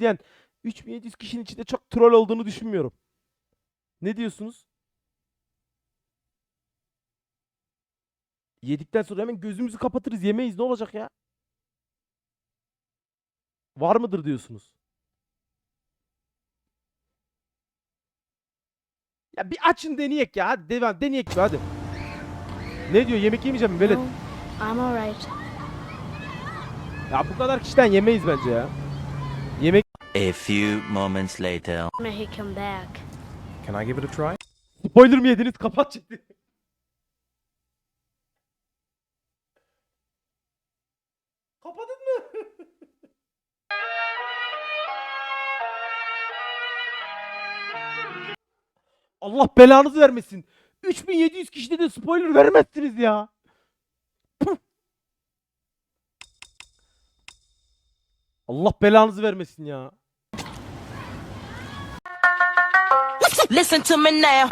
izleyen 3700 kişinin içinde çok troll olduğunu düşünmüyorum. Ne diyorsunuz? Yedikten sonra hemen gözümüzü kapatırız yemeyiz ne olacak ya? Var mıdır diyorsunuz? Ya bir açın deneyek ya. Hadi devam deneyek bir hadi. Ne diyor yemek yemeyeceğim mi Velet? No, I'm alright. Ya bu kadar kişiden yemeyiz bence ya. A few moments later. May he come back. Can I give it a try? spoiler mı yediniz? Kapat çıktı. Kapadın mı? Allah belanızı vermesin. 3700 kişide de spoiler vermezsiniz ya. Puh. Allah belanızı vermesin ya. Listen to me now.